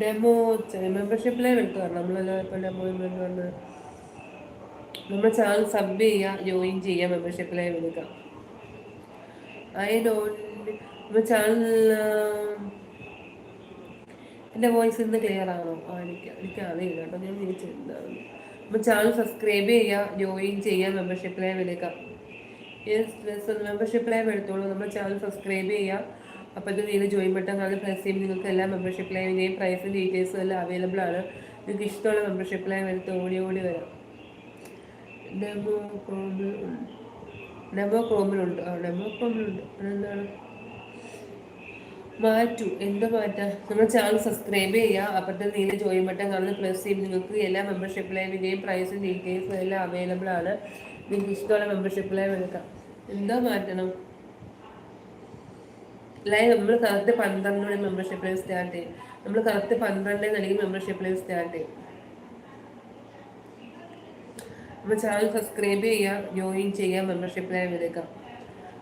Demo membership live എടുത്തു തരണം നമ്മളെല്ലാം ഇപ്പം ഡെമോ വന്ന് നമ്മുടെ ചാനൽ സബ് ചെയ്യുക ജോയിൻ ചെയ്യുക മെമ്പർഷിപ്പ് ലൈവ് എടുക്കുക ഐ ഡോണ്ട് നമ്മുടെ ചാനൽ എന്റെ വോയിസ് ഇന്ന് ക്ലിയർ ആണോ? ആ എനിക്ക് എനിക്ക് അറിയില്ല കേട്ടോ. ഞാൻ വിളിച്ചിട്ടുണ്ടായിരുന്നു അപ്പോൾ ചാനൽ സബ്സ്ക്രൈബ് ചെയ്യുക ജോയിൻ ചെയ്യുക മെമ്പർഷിപ്പ് ലൈവ് എടുക്കുക യെസ് മെമ്പർഷിപ്പ് ലൈവ് എടുത്തോളൂ. നമ്മൾ ചാനൽ സബ്സ്ക്രൈബ് ചെയ്യുക ഇത് നിങ്ങൾ ജോയിൻ ബട്ടൺ കാണുന്ന പ്രസ് ചെയ്യുമ്പോൾ നിങ്ങൾക്ക് എല്ലാ മെമ്പർഷിപ്പ് ലൈനിന്റെയും പ്രൈസും ഡീറ്റെയിൽസും എല്ലാം അവൈലബിൾ ആണ്. നിങ്ങൾക്ക് ഇഷ്ടമുള്ള മെമ്പർഷിപ്പ് ലൈവ് എടുത്ത് ഓടി ഓടി വരാം. ഡെമോ ക്രോമിൽ ഡെമോ ക്രോമിലുണ്ട് ആ ഡെമോ ക്രോമിലുണ്ട് അതെന്താണ്? മാറ്റു. എന്ത് മാറ്റാം? നമ്മൾ ചാനൽ സബ്സ്ക്രൈബ് ചെയ്യുക. അപ്പോഴത്തെ നീല ജോയിൻ ബട്ടൺ കാണുന്ന പ്രസ് ചെയ്യും നിങ്ങൾക്ക് എല്ലാ മെമ്പർഷിപ്പ് ലൈനിന്റെയും പ്രൈസും ഡീറ്റെയിൽസും എല്ലാം അവൈലബിൾ ആണ്. നിങ്ങൾക്ക് ഇഷ്ടമുള്ള മെമ്പർഷിപ്പ് ലൈവ് എടുക്കാം. എന്താ മാറ്റണം? ലൈവ് നമ്മൾ കറക്റ്റ് പന്ത്രണ്ട് മണി മെമ്പർഷിപ്പ് ലൈവ് സ്റ്റാർട്ട് ചെയ്യും നമ്മൾ കറക്റ്റ് പന്ത്രണ്ട് നൽകി മെമ്പർഷിപ്പ് ലൈവ് സ്റ്റാർട്ട് ചെയ്യും നമ്മൾ ചാനൽ സബ്സ്ക്രൈബ് ചെയ്യുക ജോയിൻ ചെയ്യുക മെമ്പർഷിപ്പ് ലൈവ് എടുക്കാം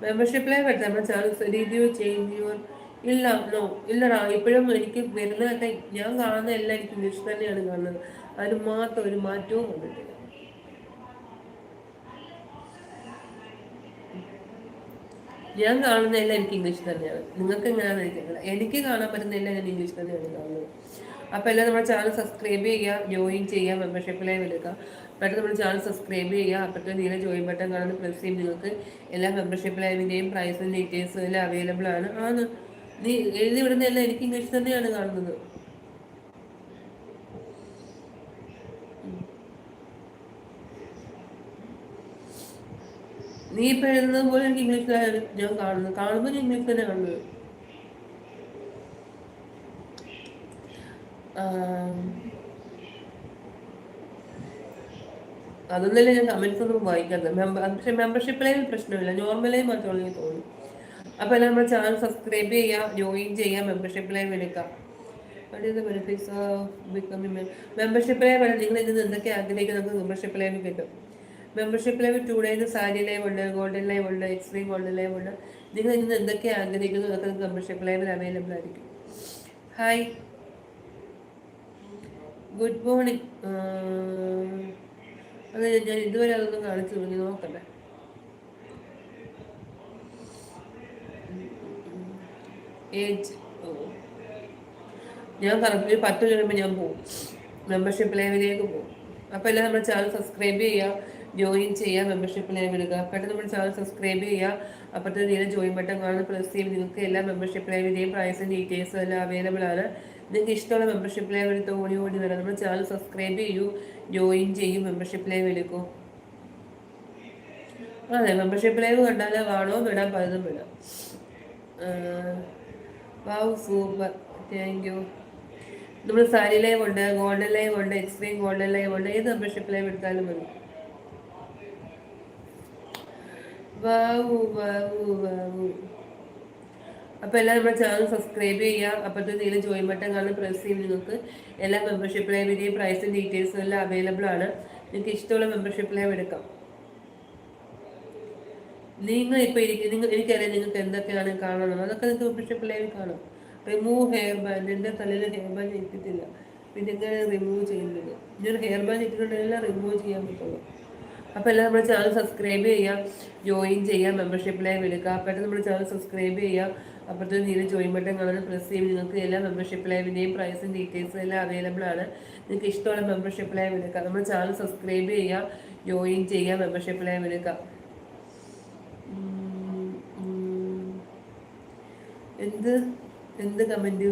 മെമ്പർഷിപ്പ് ലൈവ് എടുത്താൽ നമ്മൾ ചാനൽ റിവ്യൂ ചേഞ്ച് യുവർ ഇല്ല നോ ഇല്ലടാ ഇപ്പോഴും എനിക്ക് വരുന്നതൊക്കെ ഞാൻ കാണുന്ന എല്ലാം എനിക്ക് ഇംഗ്ലീഷ് തന്നെയാണ് കാണുന്നത്. അതിന് മാത്രം ഒരു മാറ്റവും വന്നിട്ടില്ല. ഞാൻ കാണുന്നതെല്ലാം എനിക്ക് ഇംഗ്ലീഷ് തന്നെയാണ്. നിങ്ങൾക്ക് എങ്ങനെയാണ് എനിക്കറിയില്ല എനിക്ക് കാണാൻ പറ്റുന്നതെല്ലാം ഞാൻ ഇംഗ്ലീഷ് തന്നെയാണ് കാണുന്നത്. അപ്പോൾ എല്ലാം നമ്മുടെ ചാനൽ സബ്സ്ക്രൈബ് ചെയ്യുക ജോയിൻ ചെയ്യുക മെമ്പർഷിപ്പിലായി വിളിക്കുക പെട്ടെന്ന് നമ്മുടെ ചാനൽ സബ്സ്ക്രൈബ് ചെയ്യുക അപ്പോഴത്തെ നീല ജോയിൻ ബട്ടൺ കാണുന്ന പ്രസ് ചെയ്യും നിങ്ങൾക്ക് എല്ലാ മെമ്പർഷിപ്പ് ലൈവിന്റെയും പ്രൈസും ഡീറ്റെയിൽസും എല്ലാം അവൈലബിൾ ആണ്. ആണ്. നീ എഴുതി വിടുന്നതെല്ലാം എനിക്ക് ഇംഗ്ലീഷ് തന്നെയാണ് കാണുന്നത്. നീ ഇപ്പൊ എഴുതുന്നത് പോലെ എനിക്ക് ഇംഗ്ലീഷ് ഞാൻ കാണുന്നു. കാണുമ്പോൾ ഇംഗ്ലീഷ് തന്നെ കാണുന്നത് അതൊന്നല്ലേ ഞാൻ കമന്റ്സ് ഒന്നും വായിക്കാത്തത്. പക്ഷെ മെമ്പർഷിപ്പ് ലൈവിൽ പ്രശ്നമില്ല. നോർമലായി മാത്രമേ എനിക്ക് തോന്നുന്നു. അപ്പോൾ നമ്മുടെ ചാനൽ സബ്സ്ക്രൈബ് ചെയ്യാം ജോയിൻ ചെയ്യാം മെമ്പർഷിപ്പ് വിളിക്കാം എടുക്കാം benefits of becoming membership live നിങ്ങൾ ഇതിന് എന്തൊക്കെ ആഗ്രഹിക്കുന്നത് നമുക്ക് മെമ്പർഷിപ്പ് കിട്ടും. Membership live two days sari live ഉണ്ട് ഗോൾഡൻ ലൈവ് ഉണ്ട് എക്സ്ട്രീം ഗോൾഡൻ ലൈവ് ഉണ്ട് നിങ്ങൾ ഇന്ന് എന്തൊക്കെ ആഗ്രഹിക്കുന്നു? അതൊക്കെ മെമ്പർഷിപ്പ് ലൈവിൽ അവൈലബിൾ ആയിരിക്കും. ഹായ് ഗുഡ് മോർണിംഗ് അത് ഞാൻ ഇതുവരെ അതൊന്നും കാണിച്ചു തുടങ്ങി നോക്കട്ടെ. ഏജ് ഞാൻ കറക്റ്റ് പത്ത് കഴിയുമ്പോൾ ഞാൻ പോകും മെമ്പർഷിപ്പ് ലൈവിലേക്ക് പോകും അപ്പോൾ എല്ലാം നമ്മുടെ ചാനൽ സബ്സ്ക്രൈബ് ചെയ്യുക. ജോയിൻ ചെയ്യുക മെമ്പർഷിപ്പിൽ വിടുക. പെട്ടെന്ന് നമ്മുടെ ചാനൽ സബ്സ്ക്രൈബ് ചെയ്യുക. അപ്പോഴത്തെ നീല ജോയിൻ ബട്ടൺ കാണുന്ന പ്രസ് ചെയ്യും നിങ്ങൾക്ക് എല്ലാ മെമ്പർഷിപ്പ് ലൈവിന്റെയും പ്രൈസും ഡീറ്റെയിൽസും എല്ലാം അവൈലബിൾ ആണ്. നിങ്ങൾക്ക് ഇഷ്ടമുള്ള മെമ്പർഷിപ്പ് ലൈവ് എടുത്ത് ഓടി ഓടി വരാം. നമ്മുടെ ചാനൽ സബ്സ്ക്രൈബ് ചെയ്യൂ ജോയിൻ ചെയ്യും മെമ്പർഷിപ്പ് ലൈവ് എടുക്കും. അതെ മെമ്പർഷിപ്പ് ലൈവ് കണ്ടാൽ കാണോ വിടാൻ പലതും വിടാം. Wow super. താങ്ക് യു നമ്മൾ സാരി ലൈവ് ഉണ്ട് ഗോൾഡൻ ലൈവ് ഉണ്ട് എക്സ്ട്രീം ഗോൾഡൻ ലൈവ് ഉണ്ട്. ഏത് മെമ്പർഷിപ്പ് ലൈവ് എടുത്താലും മതി. വാവു വാവു അപ്പോൾ എല്ലാം നമ്മുടെ ചാനൽ സബ്സ്ക്രൈബ് ചെയ്യുക. അപ്പോഴത്തെ നീല ജോയിൻ ബട്ടൺ കാണാൻ പ്രസ് ചെയ്യും നിങ്ങൾക്ക് എല്ലാ മെമ്പർഷിപ്പ് ലൈവിന്റെയും പ്രൈസും ഡീറ്റെയിൽസും എല്ലാം അവൈലബിൾ ആണ്. നിങ്ങൾക്ക് ഇഷ്ടമുള്ള മെമ്പർഷിപ്പ് ലൈവ് എടുക്കാം. നിങ്ങൾ ഇപ്പോൾ ഇരിക്കും നിങ്ങൾ എനിക്കറിയാം നിങ്ങൾക്ക് എന്തൊക്കെയാണ് കാണണം. അതൊക്കെ നിങ്ങൾക്ക് മെമ്പർഷിപ്പ് ലൈവ് കാണും. റിമൂവ് ഹെയർ ബാൻഡ് എന്റെ തലയിൽ ഹെയർ ബാൻഡ് ഇട്ടിട്ടില്ല. പിന്നെ റിമൂവ് ചെയ്യുന്നത്. ഞാൻ ഹെയർ ബാൻഡ് ഇട്ടിട്ടുണ്ടെങ്കിൽ റിമൂവ് ചെയ്യാൻ പറ്റുള്ളൂ. അപ്പോൾ എല്ലാം നമ്മുടെ ചാനൽ സബ്സ്ക്രൈബ് ചെയ്യുക ജോയിൻ ചെയ്യുക മെമ്പർഷിപ്പിലായി വിളിക്കുക പെട്ടെന്ന് നമ്മുടെ ചാനൽ സബ്സ്ക്രൈബ് ചെയ്യുക അപ്പോഴത്തെ നീല ജോയിൻ ബട്ടൺ കാണാൻ പ്രസ് ചെയ്യും നിങ്ങൾക്ക് എല്ലാ മെമ്പർഷിപ്പ് ലൈവിന്റെയും പ്രൈസും ഡീറ്റെയിൽസും എല്ലാം അവൈലബിൾ ആണ്. നിങ്ങൾക്ക് ഇഷ്ടമുള്ള മെമ്പർഷിപ്പ് ലൈവ് എടുക്കുക നമ്മുടെ ചാനൽ സബ്സ്ക്രൈബ് ചെയ്യുക ജോയിൻ ചെയ്യുക മെമ്പർഷിപ്പ് ലൈവ് എടുക്കുക എന്ത് എന്ത് കമന്റ്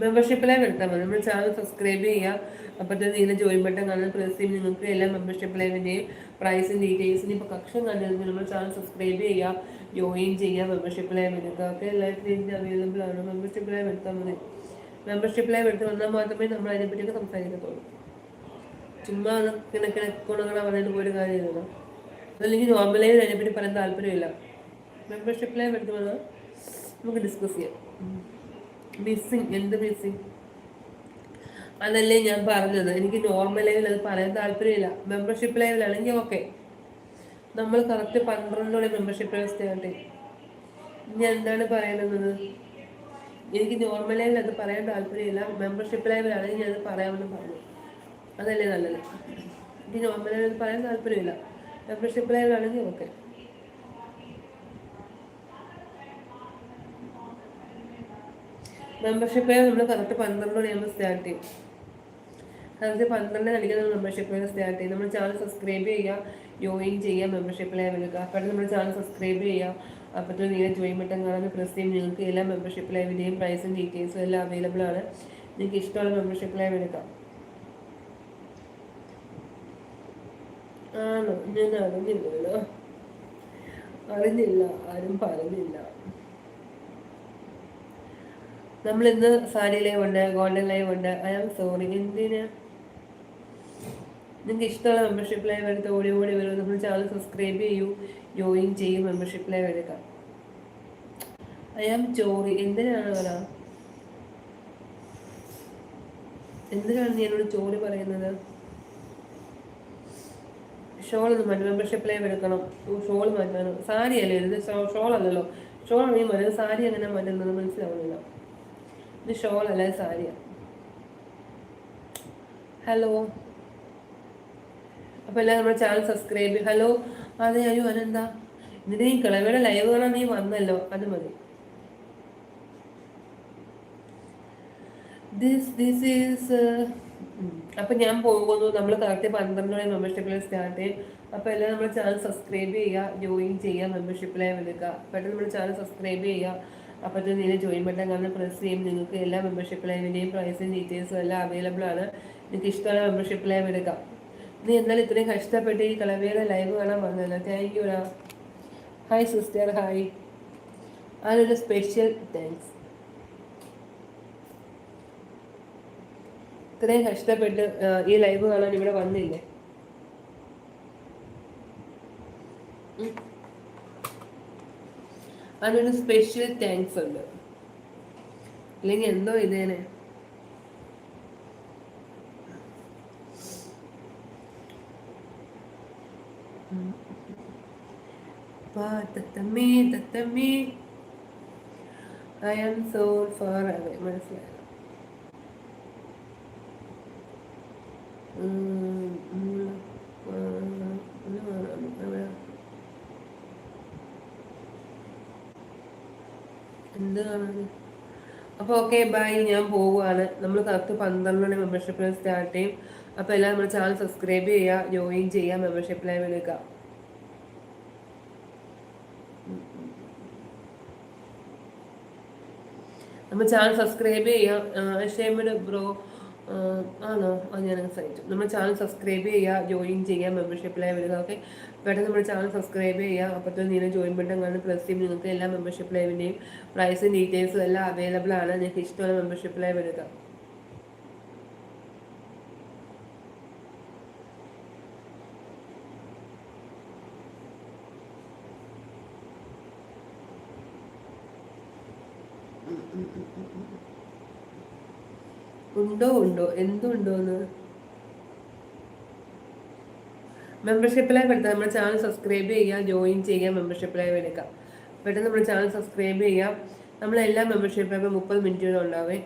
മെമ്പർഷിപ്പ് ലൈവ് എടുത്താൽ മതി നമ്മൾ ചാനൽ സബ്സ്ക്രൈബ് ചെയ്യുക അപ്പോഴത്തെ നീല ജോയിൻ ബട്ടൺ കാണുന്ന പ്രസ് ചെയ്യും നിങ്ങൾക്ക് എല്ലാ മെമ്പർഷിപ്പ് ലൈവിന്റെയും പ്രൈസും ഡീറ്റെയിൽസിന് ഇപ്പോൾ കക്ഷം കണ്ടിരുന്നു നമ്മൾ ചാനൽ സബ്സ്ക്രൈബ് ചെയ്യുക ജോയിൻ ചെയ്യുക മെമ്പർഷിപ്പ് ലൈവ് എടുക്കുക ഒക്കെ എല്ലാത്തിനും അവൈലബിൾ ആണ്. മെമ്പർഷിപ്പ് ലൈവ് എടുത്താൽ മതി മെമ്പർഷിപ്പ് ലൈവ് എടുത്ത് വന്നാൽ മാത്രമേ നമ്മൾ അതിനെപ്പറ്റിയൊക്കെ സംസാരിക്കത്തുള്ളൂ. ചുമ്മാ കിണക്കിണ ഗുണങ്ങളെ പറഞ്ഞിട്ട് ഒരു കാര്യമില്ല അതല്ലെങ്കിൽ നോർമൽ ലൈവ് അതിനെപ്പറ്റി പറയാൻ താല്പര്യമില്ല. മെമ്പർഷിപ്പ് ലൈവ് എടുത്ത് വന്നാൽ നമുക്ക് ഡിസ്കസ് ചെയ്യാം. മിസ്സിങ് എന്ത് മിസ്സിങ് അതല്ലേ ഞാൻ പറഞ്ഞത്. എനിക്ക് നോർമൽ ലൈവിൽ അത് പറയാൻ താല്പര്യമില്ല. മെമ്പർഷിപ്പ് ലൈവിലാണെങ്കിൽ ഓക്കെ നമ്മൾ കറക്റ്റ് പന്ത്രണ്ടോടെ മെമ്പർഷിപ്പ് ലൈവ് ഞാൻ ഇനി എന്താണ് പറയുന്നത് എനിക്ക് നോർമൽ ലൈവിൽ അത് പറയാൻ താല്പര്യമില്ല. മെമ്പർഷിപ്പ് ലൈവിലാണെങ്കിൽ ഞാൻ അത് പറയാമെന്ന് പറഞ്ഞു. അതല്ലേ നല്ലത്? എനിക്ക് നോർമൽ ലൈവിൽ പറയാൻ താല്പര്യമില്ല. മെമ്പർഷിപ്പ് ലൈവിലാണെങ്കിൽ ഓക്കെ മെമ്പർഷിപ്പ് നമ്മൾ കറക്റ്റ് പന്ത്രണ്ട് മണിയാകുമ്പോൾ സ്റ്റാർട്ട് ചെയ്യും. കറക്റ്റ് പന്ത്രണ്ട് മണിക്ക് നമ്മൾ മെമ്പർഷിപ്പ് സ്റ്റാർട്ട് ചെയ്യും. നമ്മൾ ചാനൽ സബ്സ്ക്രൈബ് ചെയ്യുക ജോയിൻ ചെയ്യുക മെമ്പർഷിപ്പ് ലൈവിലേക്ക് അപ്പോൾ നമ്മൾ ചാനൽ സബ്സ്ക്രൈബ് ചെയ്യുക അപ്പോഴത്തെ നിങ്ങൾ ജോയിൻ ബട്ടൺ കാണാൻ പ്രസ് ചെയ്യും. നിങ്ങൾക്ക് എല്ലാ മെമ്പർഷിപ്പ് ലൈവിന്റെയും പ്രൈസും ഡീറ്റെയിൽസും എല്ലാം അവൈലബിൾ ആണ്. നിങ്ങൾക്ക് ഇഷ്ടമുള്ള മെമ്പർഷിപ്പ് ലൈവ് എടുക്കാം ആണോ? ഞാൻ അറിഞ്ഞില്ലല്ലോ? അറിഞ്ഞില്ല. ആരും പറഞ്ഞില്ല. നമ്മൾ ഇന്ന് സാരി ലൈവ് ഉണ്ട് ഗോൾഡൻ ലൈവ് ഉണ്ട് ഐ ആം സോറി. എന്തിന്? നിങ്ങൾക്ക് ഇഷ്ടമുള്ള മെമ്പർഷിപ്പ് ലൈവ് എടുത്ത് ഓടി ഓടി വരും. നമ്മൾ ചാനൽ സബ്സ്ക്രൈബ് ചെയ്യൂ ജോയിൻ ചെയ്യും മെമ്പർഷിപ്പ് ലൈവ് എടുക്കാം. ഐ ആം ചോറി എന്തിനാണ് പറ എന്തിനാണ് നീ എന്നോട് ചോറി പറയുന്നത്? ഷോൾ ഒന്ന് മാറ്റി മെമ്പർഷിപ്പ് ലൈവ് എടുക്കണം. ഷോൾ മാറ്റാനോ സാരി അല്ലേ ഷോൾ അല്ലല്ലോ ഷോൾ ആണെങ്കിൽ മതി സാരി എങ്ങനെ മാറ്റുന്നത്? മനസ്സിലാവുന്നില്ല. ഇത് ഷോൾ അല്ല സാരിയ ഹലോ. അപ്പോൾ എല്ലാം നമ്മുടെ ചാനൽ സബ്സ്ക്രൈബ് ഹലോ. അതെ അയ്യോ അതെന്താ എന്നിട്ട് നീ കിളവയുടെ ലൈവ് കാണാൻ നീ വന്നല്ലോ. അത് മതി. ദിസ് ദിസ് ഈസ് അപ്പം ഞാൻ പോകുന്നു. നമ്മൾ കറക്റ്റ് പന്ത്രണ്ട് മണി മെമ്പർഷിപ്പിൽ സ്റ്റാർട്ട് ചെയ്യും. അപ്പോൾ എല്ലാം നമ്മുടെ ചാനൽ സബ്സ്ക്രൈബ് ചെയ്യുക. ജോയിൻ ചെയ്യുക മെമ്പർഷിപ്പിലായി എടുക്കുക പെട്ടെന്ന് നമ്മുടെ ചാനൽ സബ്സ്ക്രൈബ് ചെയ്യുക. അപ്പോഴത്തെ നിങ്ങൾ ജോയിൻ ബട്ടൺ കാരണം പ്രസ് ചെയ്യും നിങ്ങൾക്ക് എല്ലാ മെമ്പർഷിപ്പ് ലൈവിന്റെയും പ്രൈസും ഡീറ്റെയിൽസും എല്ലാം അവൈലബിൾ ആണ്. നിങ്ങൾക്ക് ഇഷ്ടമുള്ള മെമ്പർഷിപ്പ് ലൈവ് എടുക്കാം. നീ എന്നാലും ഇത്രയും കഷ്ടപ്പെട്ട് ഈ കളവേറെ ലൈവ് കാണാൻ വന്നല്ലോ. Thank you hi sister hi അതിനൊരു സ്പെഷ്യൽ താങ്ക്സ് ഇത്രയും കഷ്ടപ്പെട്ട് ഈ ലൈവ് കാണാൻ ഇവിടെ വന്നില്ലേ? അതിനൊരു സ്പെഷ്യൽ താങ്ക്സ് ഉണ്ട്. അല്ലെങ്കിൽ എന്തോ ഇതേനെ? മനസ്സിലായോ? എന്താണ്? അപ്പോൾ ഓക്കെ ബൈ ഞാൻ പോവുകയാണ്. നമ്മൾ കറക്റ്റ് പന്ത്രണ്ട് മണി മെമ്പർഷിപ്പിൽ സ്റ്റാർട്ട് ചെയ്യും. അപ്പോൾ എല്ലാം നമ്മുടെ ചാനൽ സബ്സ്ക്രൈബ് ചെയ്യുക ജോയിൻ ചെയ്യുക മെമ്പർഷിപ്പ് ലൈവ് എടുക്കുക നമ്മൾ ചാനൽ സബ്സ്ക്രൈബ് ഷേമിഡ് ബ്രോ ആണോ? ആ ഞാൻ സഹിച്ചു. നമ്മൾ ചാനൽ സബ്സ്ക്രൈബ് ചെയ്യുക ജോയിൻ ചെയ്യുക മെമ്പർഷിപ്പിലായി വരിക ഓക്കെ പെട്ടെന്ന് നമ്മുടെ ചാനൽ സബ്സ്ക്രൈബ് ചെയ്യുക അപ്പോഴത്തെ നീന ജോയിൻ ബട്ടൺ കാണുന്ന പ്ലസ് ചെയ്യും നിങ്ങൾക്ക് എല്ലാ മെമ്പർഷിപ്പ് ലൈവിന്റെയും പ്രൈസും ഡീറ്റെയിൽസും എല്ലാം അവൈലബിൾ ആണ്. നിങ്ങൾക്ക് ഇഷ്ടമുള്ള മെമ്പർഷിപ്പിലായി വരിക ഉണ്ടോ ഉണ്ടോ? എന്തുണ്ടോന്ന്? മെമ്പർഷിപ്പിലായി എടുത്താൽ നമ്മുടെ ചാനൽ സബ്സ്ക്രൈബ് ചെയ്യുക ജോയിൻ ചെയ്യുക മെമ്പർഷിപ്പിലായി എടുക്കാം. പെട്ടെന്ന് നമ്മുടെ ചാനൽ സബ്സ്ക്രൈബ് ചെയ്യാം. നമ്മളെല്ലാ മെമ്പർഷിപ്പിലും മുപ്പത് മിനിറ്റ് വരെ ഉണ്ടാവേ.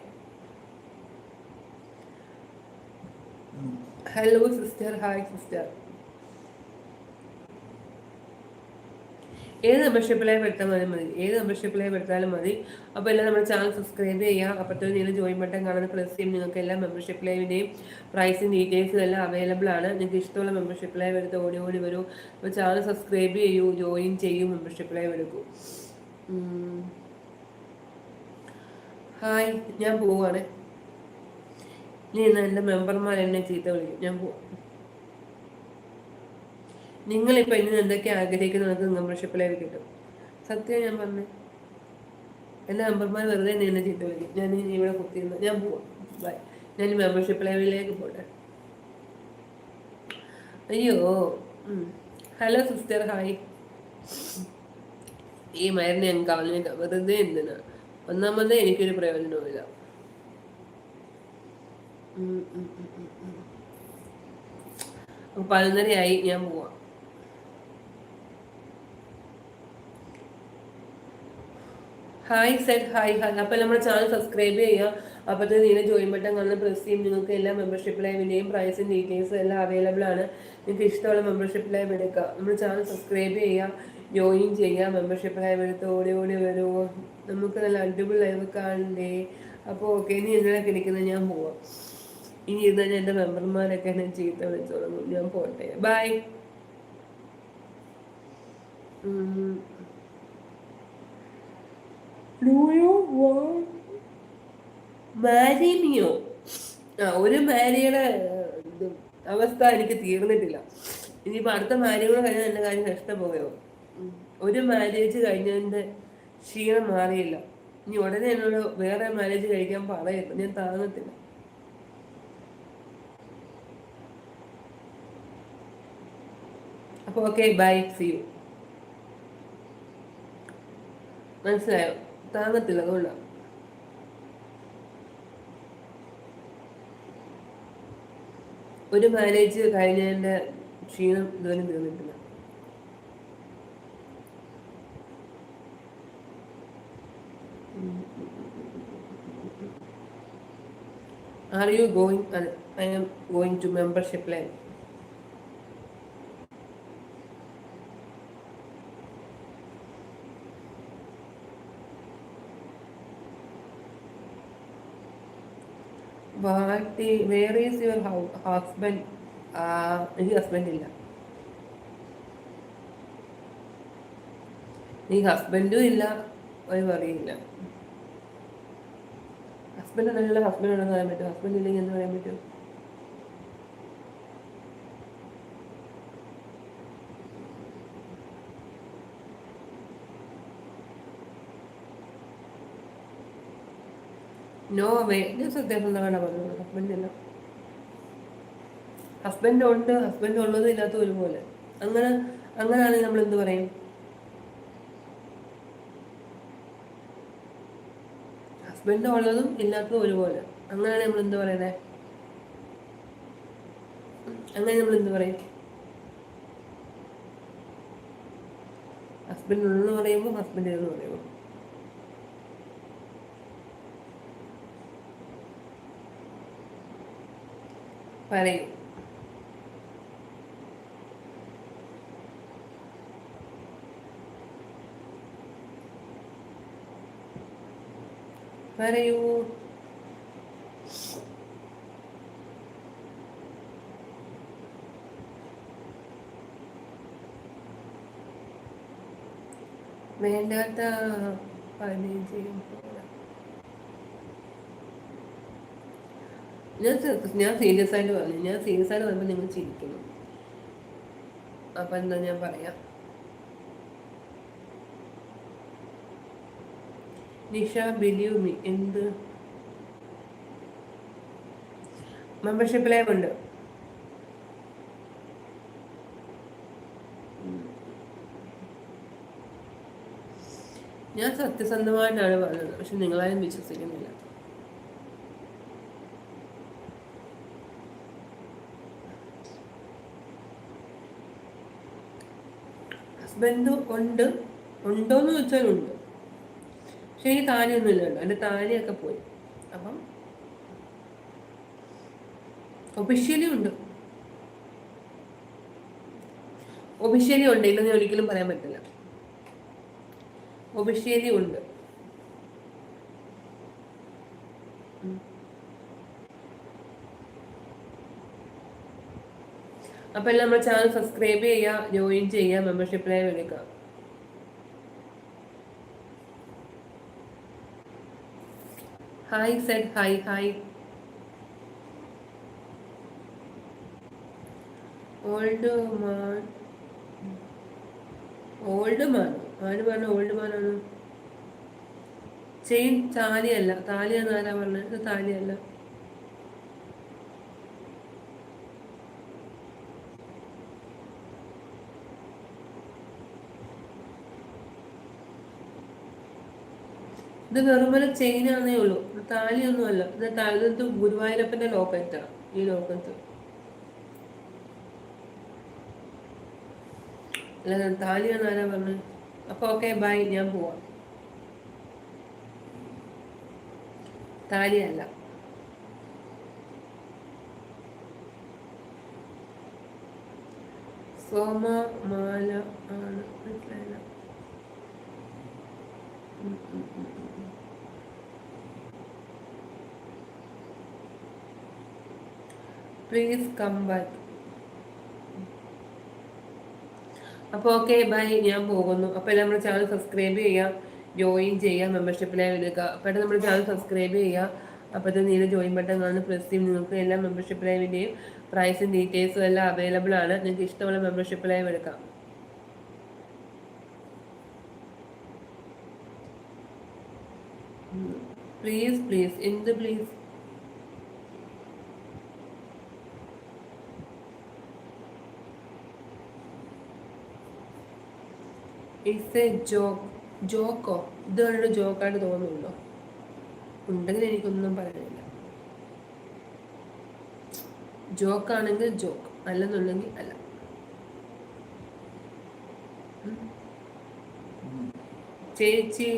ഹലോ സിസ്റ്റർ ഹായ് സിസ്റ്റർ ഏത് മെമ്പർഷിപ്പിലായി എടുത്താൽ മതി. ഏത് മെമ്പർഷിപ്പിലായി എടുത്താലും മതി. അപ്പോൾ എല്ലാം നമ്മുടെ ചാനൽ സബ്സ്ക്രൈബ് ചെയ്യുക. അപ്പോഴത്തെ നിങ്ങൾ ജോയിൻ ബട്ടൺ കാണുന്ന പ്രസ് ചെയ്യും നിങ്ങൾക്ക് എല്ലാ മെമ്പർഷിപ്പ് ലൈവിന്റെയും പ്രൈസും ഡീറ്റെയിൽസും എല്ലാം അവൈലബിൾ ആണ്. നിങ്ങൾക്ക് ഇഷ്ടമുള്ള മെമ്പർഷിപ്പ് ലൈവ് എടുത്ത് ഓടി ഓടി വരൂ. അപ്പോൾ ചാനൽ സബ്സ്ക്രൈബ് ചെയ്യൂ ജോയിൻ ചെയ്യൂ മെമ്പർഷിപ്പ് ലൈവ് എടുക്കൂ. ഹായ് ഞാൻ പോവാണ്. ഇനി എന്നെ എന്റെ മെമ്പർമാർ എന്നെ ചീത്ത വിളിക്കും. ഞാൻ പോവാം നിങ്ങളിപ്പോൾ ഇനി എന്തൊക്കെ ആഗ്രഹിക്കുന്നു നിങ്ങൾക്ക് മെമ്പർഷിപ്പിലേക്ക് കിട്ടും. സത്യം ഞാൻ പറഞ്ഞു എന്റെ മെമ്പർമാർ വെറുതെ എന്നെ ചീത്ത വിളിക്കും. ഞാൻ ഇവിടെ കുത്തിയിരുന്നു ഞാൻ പോവാം. ബൈ ഞാൻ മെമ്പർഷിപ്പ് ലൈവിലേക്ക് പോട്ടെ. അയ്യോ ഹലോ സിസ്റ്റർ ഹായ് ഈ മരുന്ന് ഞാൻ കളഞ്ഞ വെറുതെ എന്തിനാ? ഒന്നാമതേ എനിക്കൊരു പ്രയോജനവുമില്ല പതിനൊന്നരയായി ഞാൻ പോവാം. ഹായ് സെറ്റ് ഹായ് ഹായ് അപ്പോൾ നമ്മുടെ ചാനൽ സബ്സ്ക്രൈബ് ചെയ്യുക. അപ്പോഴത്തെ നീല ജോയിൻ ബട്ടൺ കാണുന്ന പ്രസ് ചെയ്യും. നിങ്ങൾക്ക് എല്ലാ മെമ്പർഷിപ്പ് ലൈവിന്റെയും പ്രൈസും ഡീറ്റെയിൽസും എല്ലാം അവൈലബിൾ ആണ്. നിങ്ങൾക്ക് ഇഷ്ടമുള്ള മെമ്പർഷിപ്പ് ലൈവ് എടുക്കുക. നമ്മുടെ ചാനൽ സബ്സ്ക്രൈബ് ചെയ്യുക. ജോയിൻ ചെയ്യുക. മെമ്പർഷിപ്പ് ലൈവ് എടുത്ത് ഓടി ഓടി വരുമോ നമുക്ക് നല്ല അടിപൊളി ലൈവ് കാണണ്ടേ? അപ്പോൾ ഓക്കെ ഇനി എന്നെ കിടക്കുന്നത് ഞാൻ പോവാം. ഇനി ഇരുന്ന് ഞാൻ എന്റെ മെമ്പർമാരൊക്കെ എന്നെ ചീത്ത വിളിച്ചോളൂ. ഞാൻ പോട്ടെ. ബൈ മാരിമിയോ ആ ഒരു മാരിയുടെ അവസ്ഥ എനിക്ക് തീർന്നിട്ടില്ല. ഇനിയിപ്പോൾ അടുത്ത മാരിയുടെ കഴിഞ്ഞാൽ എന്റെ കാര്യം നഷ്ടപ്പെടുകയോ ഒരു മാരേജ് കഴിഞ്ഞതിന്റെ ക്ഷീണം മാറിയില്ല. ഇനി ഉടനെ എന്നോട് വേറെ മാരേജ് കഴിക്കാൻ പറയരുത്. ഞാൻ താങ്ങത്തില്ല. അപ്പോൾ ഓക്കെ ബൈ. സി യു മനസ്സിലായോ? താങ്ങത്തില്ല അതുകൊണ്ടാണ് ഒരു മാനേജ് കഴിഞ്ഞതിന്റെ ക്ഷീണം ഇതുവരെ തീർന്നിട്ടില്ല. Are you going I am going to membership membership line. Where is your husband ഈ ഹസ്ബൻഡ് ഇല്ല. ഈ ഹസ്ബൻഡും ഇല്ല ഒരു പറയില്ല ഹസ്ബൻഡ് ഉണ്ടെങ്കിൽ ഹസ്ബൻഡ് ഉണ്ടെന്ന് പറയാൻ പറ്റും ഹസ്ബൻഡ് ഇല്ലെങ്കിൽ എന്ന് പറയാൻ പറ്റും? നോ വേ ഞാൻ എന്നാണ് പറഞ്ഞത്? ഹസ്ബൻഡ് ഇല്ല. ഹസ്ബൻഡ് ഉണ്ട് ഹസ്ബൻഡ് ഉള്ളത് ഇല്ലാത്ത ഒരുപോലെ അങ്ങനെ അങ്ങനെയാണെങ്കിൽ നമ്മൾ എന്ത് പറയും? ഹസ്ബൻഡ് ഉള്ളതും ഇല്ലാത്തതും ഒരുപോലെ അങ്ങനെയാണ് നമ്മൾ എന്ത് പറയുന്നത് അങ്ങനെ നമ്മൾ എന്ത് പറയും? ഹസ്ബൻഡ് ഉള്ളെന്ന് പറയുമ്പോൾ ഹസ്ബൻഡ് എന്ന് പറയുമ്പോൾ പറയും. പറയൂ. വേണ്ടാത്ത പണി ഞാൻ ഞാൻ സീരിയസ് ആയിട്ട് പറഞ്ഞു. ഞാൻ സീരിയസ് ആയിട്ട് പറയുമ്പോൾ നിങ്ങൾ ചിരിക്കുന്നു അപ്പം എന്താ ഞാൻ പറയാം? നിഷ ബിലീവ് മീ എന്ത്? മെമ്പർഷിപ്പ് ലൈവ് ഉണ്ട്. ഞാൻ സത്യസന്ധമായിട്ടാണ് പറഞ്ഞത്. പക്ഷെ നിങ്ങളാരും വിശ്വസിക്കുന്നില്ല. ഹസ്ബൻഡ് ഉണ്ട് ഉണ്ടോന്ന് ചോദിച്ചാൽ ഉണ്ട്. പക്ഷെ എനിക്ക് താലിയൊന്നുമില്ല കേട്ടോ എന്റെ താലിയൊക്കെ പോയി. അപ്പം ഒഫീഷ്യലി ഉണ്ട്. ഒഫീഷ്യലി ഉണ്ട് ഇല്ലെന്ന് ഒരിക്കലും പറയാൻ പറ്റില്ല. ഒഫീഷ്യലി ഉണ്ട്. അപ്പം എല്ലാം നമ്മുടെ ചാനൽ സബ്സ്ക്രൈബ് ചെയ്യുക ജോയിൻ ചെയ്യുക മെമ്പർഷിപ്പിലായി എടുക്കുക hi said hi hi old man old man ആര് പറഞ്ഞു ഓൾഡ് മാനാണ് ചെയിൻ താലിയല്ല. താലിയാന്ന് ആരാ പറഞ്ഞത്? താലിയല്ല. ഇത് വെറുമൊരു ആണേ ഉള്ളൂ. താലിയൊന്നുമല്ല. ഇത് താഴത്ത് ഗുരുവായൂരപ്പന്റെ ലോക്കറ്റാണ്. ഈ ലോക്കത്ത് അല്ല താലിയാന്ന് ആരാ പറഞ്ഞത്? അപ്പൊ ഓക്കെ ബൈ ഞാൻ പോവാം. താലിയല്ല. സോമമാല ആണ് മനസ്സിലായില്ല. പ്ലീസ് കം ബാക്ക് അപ്പോൾ ഓക്കെ ബൈ ഞാൻ പോകുന്നു. അപ്പോൾ നമ്മുടെ ചാനൽ സബ്സ്ക്രൈബ് ചെയ്യുക ജോയിൻ ചെയ്യുക മെമ്പർഷിപ്പിലായി എടുക്കുക. അപ്പോൾ നമ്മുടെ ചാനൽ സബ്സ്ക്രൈബ് ചെയ്യുക അപ്പോഴത്തെ നീല ജോയിൻ ബട്ടൺ കാണുന്ന പ്രസ് ചെയ്യും. നിങ്ങൾക്ക് എല്ലാ മെമ്പർഷിപ്പ് ലൈവിന്റെയും പ്രൈസും ഡീറ്റെയിൽസും എല്ലാം അവൈലബിൾ ആണ്. നിങ്ങൾക്ക് ഇഷ്ടമുള്ള മെമ്പർഷിപ്പ് ലൈവ് എടുക്കാം. പ്ലീസ് പ്ലീസ് എന്ത് പ്ലീസ് ഇറ്റ്സ് എ ജോക്ക് ജോക്കോ ഇത് ഒരു ജോക്കായിട്ട് തോന്നുന്നുണ്ടോ? ഉണ്ടെങ്കിൽ എനിക്കൊന്നും പറയാനില്ല. ജോക്കാണെങ്കിൽ ജോക്ക് അല്ലെന്നുണ്ടെങ്കിൽ അല്ല. ചേച്ചി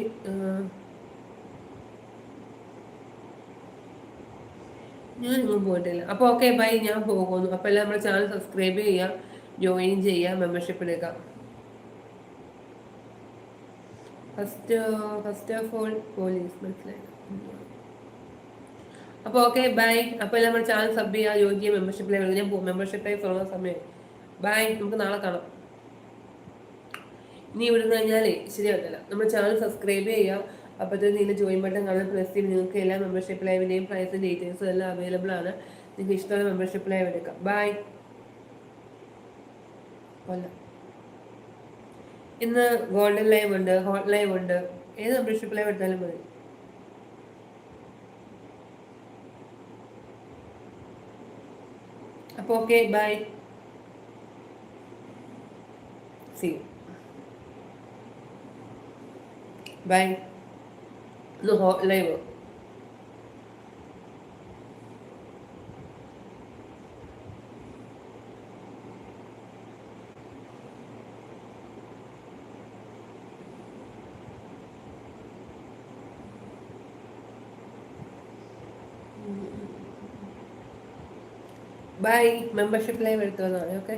ഞാൻ ഞാനൊന്നും പോയിട്ടില്ല. അപ്പോൾ ഓക്കെ ബൈ ഞാൻ പോകുന്നു. അപ്പോൾ എല്ലാം നമ്മുടെ ചാനൽ സബ്സ്ക്രൈബ് ചെയ്യുക ജോയിൻ ചെയ്യുക മെമ്പർഷിപ്പ് എടുക്കാം first first of all police മനസ്സിലായി? അപ്പോൾ ഓക്കെ ബൈ അപ്പോൾ നമ്മൾ ചാനൽ സബ് ചെയ്യുക യോഗ്യ മെമ്പർഷിപ്പിലേക്ക് ഞാൻ മെമ്പർഷിപ്പായി തുടങ്ങുന്ന സമയം. ബൈ നമുക്ക് നാളെ കാണാം. ഇനി ഇവിടുന്ന് കഴിഞ്ഞാലേ ശരിയാകില്ല നമ്മൾ ചാനൽ സബ്സ്ക്രൈബ് ചെയ്യുക അപ്പോഴത്തെ നിങ്ങൾ ജോയിൻ ബട്ടൺ കാണാൻ പ്രസ് ചെയ്ത് നിങ്ങൾക്ക് എല്ലാ മെമ്പർഷിപ്പ് ലൈവിന്റെയും പ്രൈസും ഡീറ്റെയിൽസും എല്ലാം അവൈലബിൾ ആണ്. നിങ്ങൾക്ക് ഇഷ്ടമുള്ള മെമ്പർഷിപ്പ് ലൈവ് എടുക്കാം. ബൈ അല്ല ഇന്ന് ഗോൾഡൻ ലൈവ് ഉണ്ട് ഹോട്ട് ലൈവ് ഉണ്ട്. ഏത് മെമ്പർഷിപ്പ് ലൈവ് എടുത്താലും മതി. അപ്പോൾ ഓക്കെ ബൈ സി ബൈ ഇന്ന് hot live. Bye membership live എടുത്തതാണ് ഓക്കെ